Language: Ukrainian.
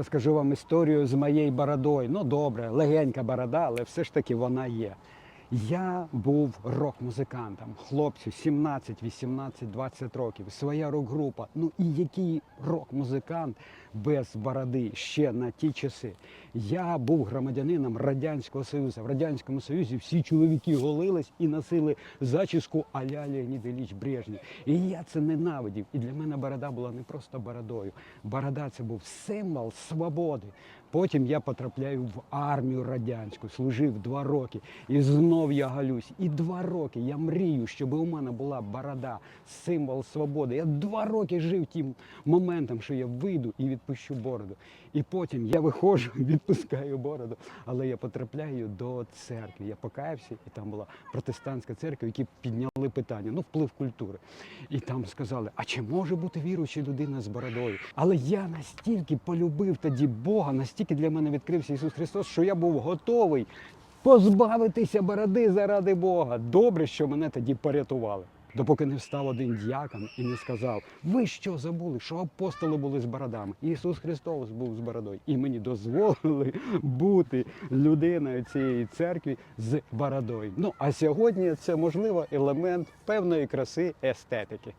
розкажу вам історію з моєю бородою. Ну добре, легенька борода, але все ж таки вона є. Я був рок-музикантом, хлопцю 17, 18, 20 років, своя рок-група. Ну і який рок-музикант без бороди ще на ті часи. Я був громадянином Радянського Союзу. В Радянському Союзі всі чоловіки голились і носили зачіску а-ля Леонід Ілліч Брежнєв. І я це ненавидів. І для мене борода була не просто бородою. Борода це був символ свободи. Потім я потрапляю в армію радянську, служив два роки. І знов я галюсь. І два роки я мрію, щоб у мене була борода, символ свободи. Я два роки жив тим моментом, що я вийду і відпущу бороду. І потім я виходжу, відпускаю бороду, але я потрапляю до церкви. Я покаявся, і там була протестантська церква, які підняли питання, ну вплив культури. І там сказали: а чи може бути віруюча людина з бородою? Але я настільки полюбив тоді Бога, настільки для мене відкрився Ісус Христос, що я був готовий позбавитися бороди заради Бога. Добре, що мене тоді порятували. Допоки не встав один діякон і не сказав: ви що забули, що апостоли були з бородами? Ісус Христос був з бородою, і мені дозволили бути людиною цієї церкви з бородою. Ну а сьогодні це можливо елемент певної краси естетики.